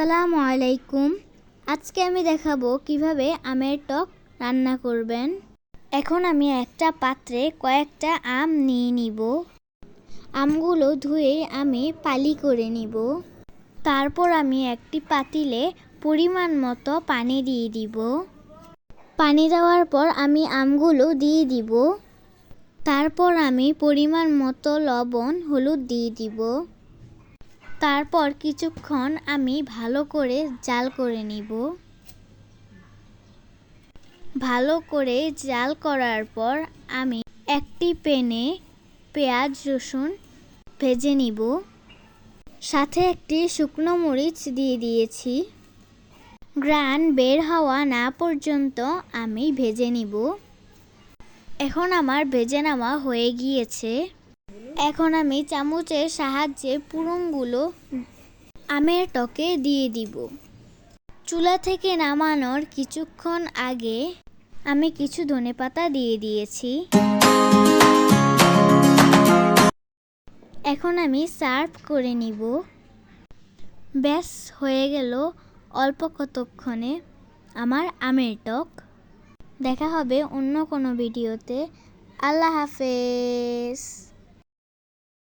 আসসালামু আলাইকুম। আজকে আমি দেখাবো কীভাবে আমের টক রান্না করবেন। এখন আমি একটা পাত্রে কয়েকটা আম নিয়ে নিব। আমগুলো ধুয়ে আমি পালি করে নিব। তারপর আমি একটি পাতিলে পরিমাণ মতো পানি দিয়ে দিব। পানি দেওয়ার পর আমি আমগুলো দিয়ে দিব। তারপর আমি পরিমাণ মতো লবণ, হলুদ দিয়ে দিব। তারপর কিছুক্ষণ আমি ভালো করে জাল করে নিব। ভালো করে জাল করার পর আমি একটি প্যানে পেঁয়াজ, রসুন ভেজে নিব। সাথে একটি শুকনো মরিচ দিয়ে দিয়েছি। গ্রান বের হওয়া না পর্যন্ত আমি ভেজে নিব। এখন আমার ভেজে নেওয়া হয়ে গিয়েছে। এখন আমি চামচের সাহায্যে পুরনগুলো আমের টকে দিয়ে দিব। চুলা থেকে নামানোর কিছুক্ষণ আগে আমি কিছু ধনেপাতা দিয়ে দিয়েছি। এখন আমি সার্ভ করে নিব। ব্যাস, হয়ে গেল অল্প কতক্ষণে আমার আমের টক। দেখা হবে অন্য কোনো ভিডিওতে। আল্লাহ হাফেজ।